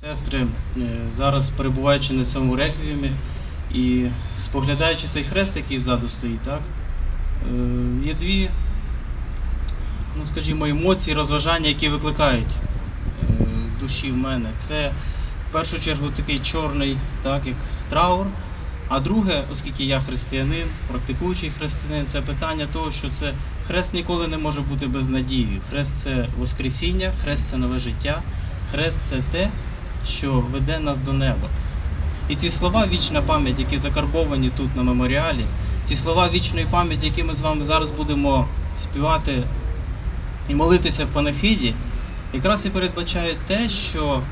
Сестри, е, зараз перебуваючи на цьому реквіємі і споглядаючи цей хрест, який ззаду стоїть, так, е, є дві, ну скажімо, емоції, розважання, які викликають е, душі в мене. Це в першу чергу такий чорний, так, як траур. А друге, оскільки я християнин, практикуючий християнин, це питання того, що це хрест ніколи не може бути без надії. Хрест це Воскресіння, хрест це нове життя, хрест це те, що веде нас до неба. І ці слова вічна пам'ять, які закарбовані тут на меморіалі, ці слова вічної пам'яті, які ми з вами зараз будемо співати і молитися в панахиді, якраз і передбачають те, що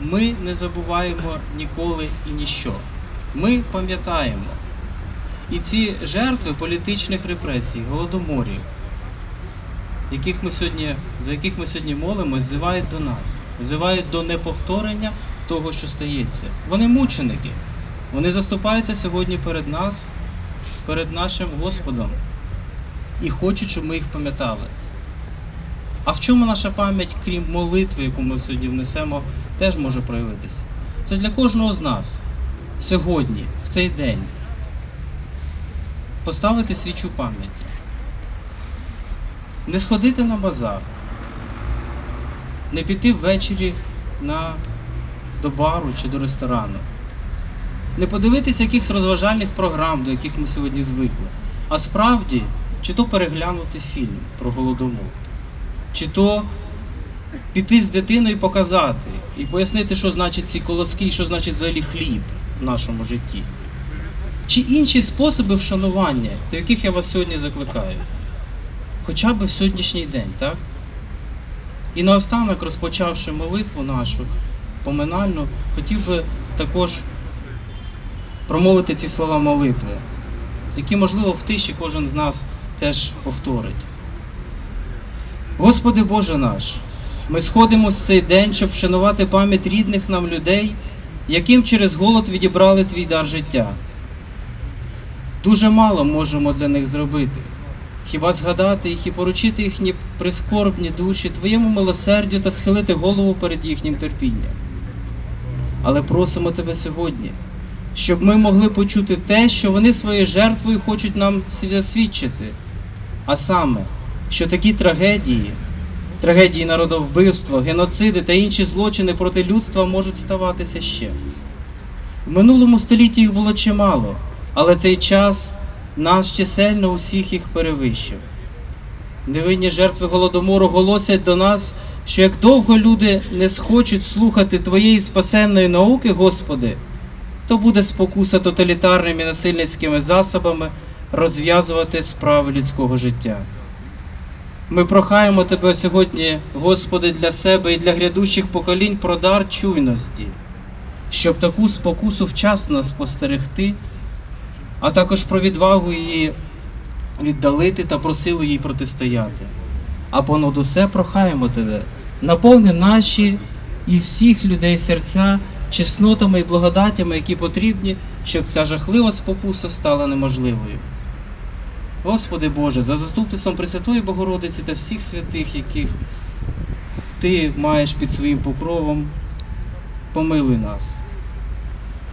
ми не забуваємо ніколи і ніщо. Ми пам'ятаємо. І ці жертви політичних репресій, голодоморів, яких ми сьогодні, за яких ми сьогодні молимось, зивають до нас, зивають до неповторення того, що стається. Вони мученики. Вони заступаються сьогодні перед нас, перед нашим Господом і хочуть, щоб ми їх пам'ятали. А в чому наша пам'ять, крім молитви, яку ми сьогодні внесемо, теж може проявитися? Це для кожного з нас сьогодні, в цей день, поставити свічу пам'яті. Не сходити на базар, не піти ввечері на, до бару чи до ресторану, не подивитися якихось розважальних програм, до яких ми сьогодні звикли, а справді, чи то переглянути фільм про голодомор, чи то піти з дитиною і показати, і пояснити, що значить ці колоски, і що значить взагалі хліб в нашому житті. Чи інші способи вшанування, до яких я вас сьогодні закликаю хоча б в сьогоднішній день, так? І наостанок, розпочавши молитву нашу поминальну, хотів би також промовити ці слова молитви, які, можливо, в тиші кожен з нас теж повторить. Господи Боже наш, ми сходимо в цей день, щоб вшанувати пам'ять рідних нам людей, яким через голод відібрали твій дар життя. Дуже мало можемо для них зробити. Хіба згадати їх і поручити їхні прискорбні душі Твоєму милосердю та схилити голову перед їхнім терпінням. Але просимо Тебе сьогодні, щоб ми могли почути те, що вони своєю жертвою хочуть нам засвідчити. А саме, що такі трагедії, трагедії народовбивства, геноциди та інші злочини проти людства можуть ставатися ще. В минулому столітті їх було чимало, але цей час нас чисельно усіх їх перевищив. Невинні жертви голодомору голосять до нас, що як довго люди не схочуть слухати Твоєї спасенної науки, Господи, то буде спокуса тоталітарними насильницькими засобами розв'язувати справи людського життя. Ми прохаємо Тебе сьогодні, Господи, для себе і для грядущих поколінь про дар чуйності, щоб таку спокусу вчасно спостерегти а також про відвагу її віддалити та про силу їй протистояти. А понад усе прохаємо тебе, наповни наші і всіх людей серця чеснотами і благодатями, які потрібні, щоб ця жахлива спокуса стала неможливою. Господи Боже, за заступництвом Пресвятої Богородиці та всіх святих, яких Ти маєш під своїм покровом, помилуй нас.